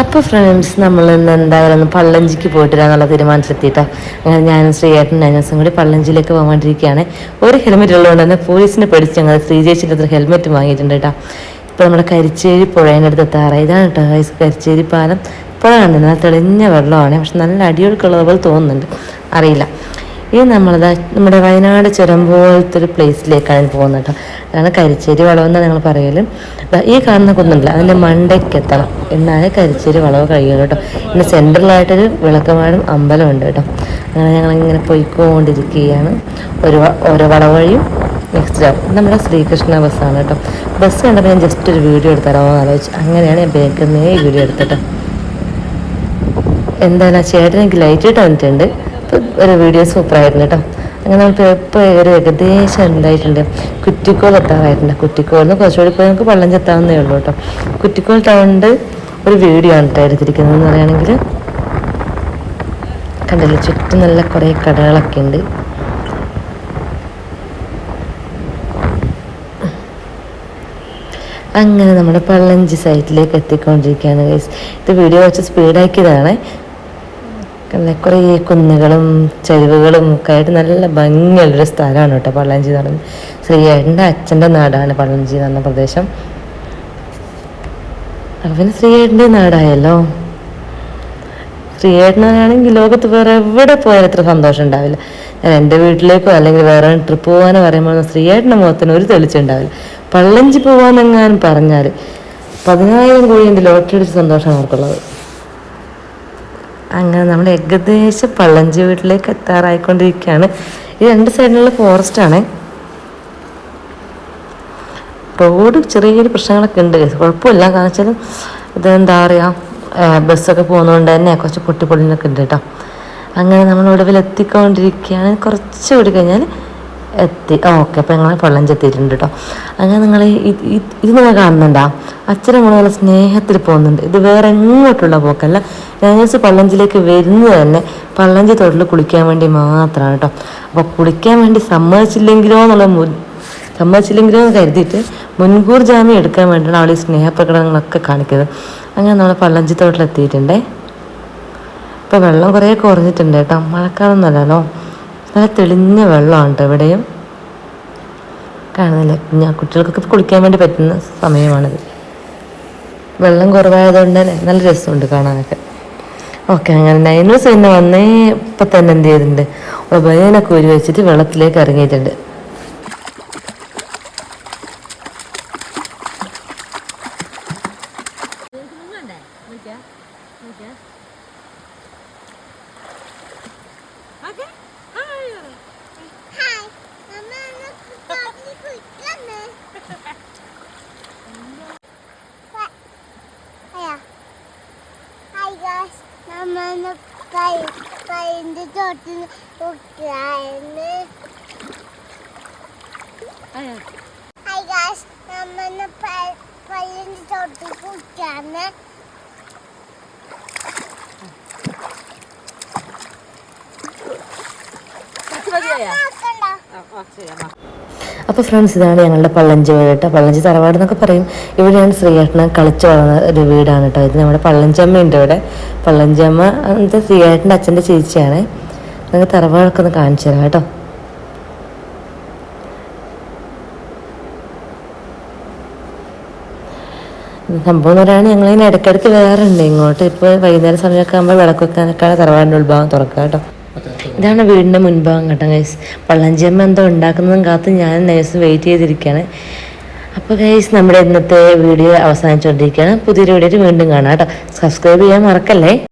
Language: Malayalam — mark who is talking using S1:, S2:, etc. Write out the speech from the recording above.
S1: അപ്പോൾ ഫ്രണ്ട്സ് നമ്മൾ ഇന്ന് എന്തായാലും ഒന്ന് പള്ളഞ്ചിക്ക് പോയിട്ട് വരാന്നുള്ള തീരുമാനത്തിലെത്തിയിട്ടോ അങ്ങനെ ഞാനും ശ്രീയേട്ടൻ നൈനസും കൂടി പള്ളഞ്ചിയിലേക്ക് പോകാണ്ടിരിക്കുകയാണ്. ഒരു ഹെൽമെറ്റ് ഉള്ളതുകൊണ്ട് തന്നെ പോലീസിനെ പഠിച്ച് ഞങ്ങൾ ശ്രീജേഷിന്റെ അത്ര ഹെൽമെറ്റ് വാങ്ങിയിട്ടുണ്ട് കേട്ടോ. ഇപ്പോൾ നമ്മുടെ കരിച്ചേരി പുഴേന്റെ അടുത്ത് എത്താറായി. ഇതാണ് കേട്ടോ കരിച്ചേരി പാലം. പുഴ കണ്ടില്ല നല്ല തെളിഞ്ഞ വെള്ളമാണ്. പക്ഷെ നല്ല അടിയൊഴുക്കുള്ളത് പോലെ തോന്നുന്നുണ്ട്. അറിയില്ല. ഈ നമ്മളത് നമ്മുടെ വയനാട് ചുരം പോലത്തെ ഒരു പ്ലേസിലേക്കാണ് പോകുന്നത് കേട്ടോ. അതാണ് കരിച്ചേരി വളവെന്ന് നിങ്ങൾ പറയൽ. ഈ കാണുന്ന കുന്നുണ്ടല്ലോ. അതിന്റെ മണ്ടയ്ക്ക് എത്തണം. എന്നാലേ കരിച്ചേരി വളവ് കഴിയുള്ളൂ കേട്ടോ. പിന്നെ സെൻട്രലായിട്ടൊരു വിളക്കമാടും അമ്പലമുണ്ട് കേട്ടോ. അങ്ങനെ ഞങ്ങളിങ്ങനെ പോയിക്കൊണ്ടിരിക്കുകയാണ്. ഒരു ഓരോ വളവ് വഴിയും നെക്സ്റ്റ് നമ്മുടെ ശ്രീകൃഷ്ണ ബസ്സാണ് കേട്ടോ. ബസ് കണ്ടപ്പോൾ ഞാൻ ജസ്റ്റ് ഒരു വീഡിയോ എടുത്തരാമോ എന്ന് ആലോചിച്ചു. അങ്ങനെയാണ് ഞാൻ ബേക്കുന്നേ വീഡിയോ എടുത്തിട്ട് എന്തായാലും ചേട്ടൻ എനിക്ക് ലൈറ്റ് ഇട്ട് വന്നിട്ടുണ്ട്. ഇപ്പൊ ഒരു വീഡിയോ സൂപ്പറായിരുന്നു കേട്ടോ അങ്ങനെ നമ്മൾ പേപ്പർ ഒരു ഏകദേശം എന്തായിട്ടുണ്ട്? കുറ്റിക്കോൾ എത്താറായിട്ടുണ്ട് കുറ്റിക്കോളിൽ നിന്ന് കുറച്ചുകൂടി പോയി നമുക്ക് വെള്ളം ചെത്താവുന്നേ ഉള്ളൂ കേട്ടോ കുറ്റിക്കോൾ ടൗണിന്റെ ഒരു വീഡിയോ ആണ് കേട്ടോ എടുത്തിരിക്കുന്നത് എന്ന് പറയുകയാണെങ്കിൽ. കണ്ടില്ലേ? ചുറ്റും നല്ല കുറേ കടകളൊക്കെ ഉണ്ട്. അങ്ങനെ നമ്മുടെ പള്ളഞ്ചി സൈറ്റിലേക്ക് എത്തിക്കൊണ്ടിരിക്കുകയാണ് ഗൈസ് ഇത് വീഡിയോ വെച്ച് സ്പീഡാക്കിയതാണ് കുറേ കുന്നുകളും ചെരുവുകളും ഒക്കെ ആയിട്ട് നല്ല ഭംഗിയുള്ളൊരു സ്ഥലമാണ് കേട്ടോ പള്ളഞ്ചി എന്ന് പറയുന്നത് ശ്രീയേട്ടന്റെ അച്ഛന്റെ നാടാണ് പള്ളഞ്ചി എന്ന് പറഞ്ഞ പ്രദേശം. അപ്പം പിന്നെ ശ്രീയേട്ടന്റെ നാടായല്ലോ. ശ്രീയേട്ടനാണെങ്കിൽ ലോകത്ത് വേറെ എവിടെ പോയാലും ഇത്ര സന്തോഷം ഉണ്ടാവില്ല. ഞാൻ എന്റെ വീട്ടിലേക്കോ അല്ലെങ്കിൽ വേറെ ട്രിപ്പ് പോകാനോ പറയുമ്പോൾ ശ്രീയേട്ടന്റെ മുഖത്തിന് ഒരു തെളിച്ചുണ്ടാവില്ല പള്ളഞ്ചി പോകാമെന്നെങ്ങാനും പറഞ്ഞാൽ പതിനായിരം കോഴിന്റെ ലോട്ടറി അടിച്ച സന്തോഷമാണ് അവർക്കുള്ളത്. അങ്ങനെ നമ്മൾ ഏകദേശം പള്ളഞ്ചി വീട്ടിലേക്ക് എത്താറായിക്കൊണ്ടിരിക്കുകയാണ്. ഈ രണ്ട് സൈഡിലുള്ള ഫോറസ്റ്റ് ആണ്. റോഡ് ചെറിയൊരു പ്രശ്നങ്ങളൊക്കെ ഉണ്ട്. കുഴപ്പമില്ല. കാരണം വെച്ചാൽ ഇതെന്താ പറയുക ബസ്സൊക്കെ പോകുന്നതുകൊണ്ട് തന്നെ കുറച്ച് പൊട്ടിപ്പൊളിനൊക്കെ ഉണ്ട് കേട്ടോ. അങ്ങനെ നമ്മൾ ഒടുവിൽ എത്തിക്കൊണ്ടിരിക്കുകയാണ് കുറച്ച് കൂടി കഴിഞ്ഞാൽ എത്തി. ഓക്കെ. അപ്പോൾ ഞങ്ങൾ പള്ളഞ്ചി ചെത്തിയിട്ടുണ്ട് കേട്ടോ അങ്ങനെ നിങ്ങൾ ഇത് നിങ്ങൾ കാണുന്നുണ്ടോ? അച്ഛനും കൂടെ നല്ല സ്നേഹത്തിൽ പോകുന്നുണ്ട്. ഇത് വേറെ എങ്ങോട്ടുള്ള പോക്കല്ല. ഞങ്ങൾക്ക് പള്ളഞ്ചിലേക്ക് വരുന്നത് തന്നെ പള്ളഞ്ചി തോട്ടിൽ കുളിക്കാൻ വേണ്ടി മാത്രമാണ് കേട്ടോ അപ്പോൾ കുളിക്കാൻ വേണ്ടി സമ്മതിച്ചില്ലെങ്കിലോ എന്നുള്ള സമ്മതിച്ചില്ലെങ്കിലോ എന്ന് കരുതിയിട്ട് മുൻകൂർ ജാമ്യം എടുക്കാൻ വേണ്ടിയാണ് അവൾ ഈ സ്നേഹപ്രകടനങ്ങളൊക്കെ കാണിക്കുന്നത്. അങ്ങനെ നമ്മൾ പള്ളഞ്ചി തോട്ടിലെത്തിയിട്ടുണ്ടേ. ഇപ്പോൾ വെള്ളം കുറേ കുറഞ്ഞിട്ടുണ്ട് കേട്ടോ മഴക്കാലമൊന്നുമല്ലല്ലോ നല്ല തെളിഞ്ഞ വെള്ളമാണ് കേട്ടോ ഇവിടെയും. കാണുന്നില്ല. ഞാൻ കുട്ടികൾക്കൊക്കെ കുളിക്കാൻ വേണ്ടി പറ്റുന്ന സമയമാണിത്. വെള്ളം കുറവായതുകൊണ്ട് തന്നെ നല്ല രസമുണ്ട് കാണാനൊക്കെ. ഓക്കെ അങ്ങനെ നൈനൂസ് പിന്നെ വന്നേ ഇപ്പം തന്നെ എന്ത് ചെയ്തിട്ടുണ്ട്? അവൾ ബനിയനൊക്കെ വെച്ചിട്ട് വെള്ളത്തിലേക്ക് ഇറങ്ങിയിട്ടുണ്ട്.
S2: ഹായ് അമ്മ എന്നെ ചോട്ടി കുടിക്കാന്ന് അയ്യാ ഹായ് ഗായ്സ് നമ്മ കൈ കൈന്റെ ചോട്ടിൽ കുടിക്കാന്ന് ഹായ് ഗായ്സ് നമ്മ പയ്യന്റെ ചോട്ടിൽ കുടിക്കാന്ന് ആക്കണ്ട
S1: അപ്പോൾ ഫ്രണ്ട്സ് ഇതാണ് ഞങ്ങളുടെ പള്ളഞ്ചി വീട് കേട്ടോ. പള്ളഞ്ചി തറവാട് എന്നൊക്കെ പറയും. ഇവിടെയാണ് ശ്രീകേട്ടനെ കളിച്ചു വളർന്ന ഒരു വീടാണ് കേട്ടോ. ഇത് നമ്മുടെ പള്ളഞ്ചമ്മയുണ്ട് ഇവിടെ. പള്ളഞ്ചമ്മ എന്നിട്ട് ശ്രീയേട്ടന്റെ അച്ഛന്റെ ചേച്ചിയാണ്. നിങ്ങൾക്ക് തറവാടൊക്കെ ഒന്ന് കാണിച്ചു തരാം കേട്ടോ. സംഭവം എന്ന് പറയുകയാണെങ്കിൽ ഞങ്ങളിങ്ങനെ ഇടയ്ക്കിടയ്ക്ക് വേറെ ഉണ്ട്. ഇങ്ങോട്ട് ഇപ്പോൾ വൈകുന്നേരം സമയമൊക്കെ ആകുമ്പോൾ വിളക്ക് വെക്കാനൊക്കെയാണ് തറവാടിന്റെ ഉൾഭാഗം തുറക്കുക കേട്ടോ. ഇതാണ് വീടിന്റെ മുൻഭാഗം കേട്ടോ ഗൈസ് പള്ളഞ്ചിയമ്മ എന്തോ ഉണ്ടാക്കുന്നതും കാത്ത് ഞാൻ നേഴ്സ് വെയിറ്റ് ചെയ്തിരിക്കുകയാണ് അപ്പോൾ ഗൈസ് നമ്മുടെ ഇന്നത്തെ വീഡിയോ അവസാനിച്ചുകൊണ്ടിരിക്കുകയാണ് പുതിയൊരു വീഡിയോ വീണ്ടും കാണാം കേട്ടോ. സബ്സ്ക്രൈബ് ചെയ്യാൻ മറക്കല്ലേ?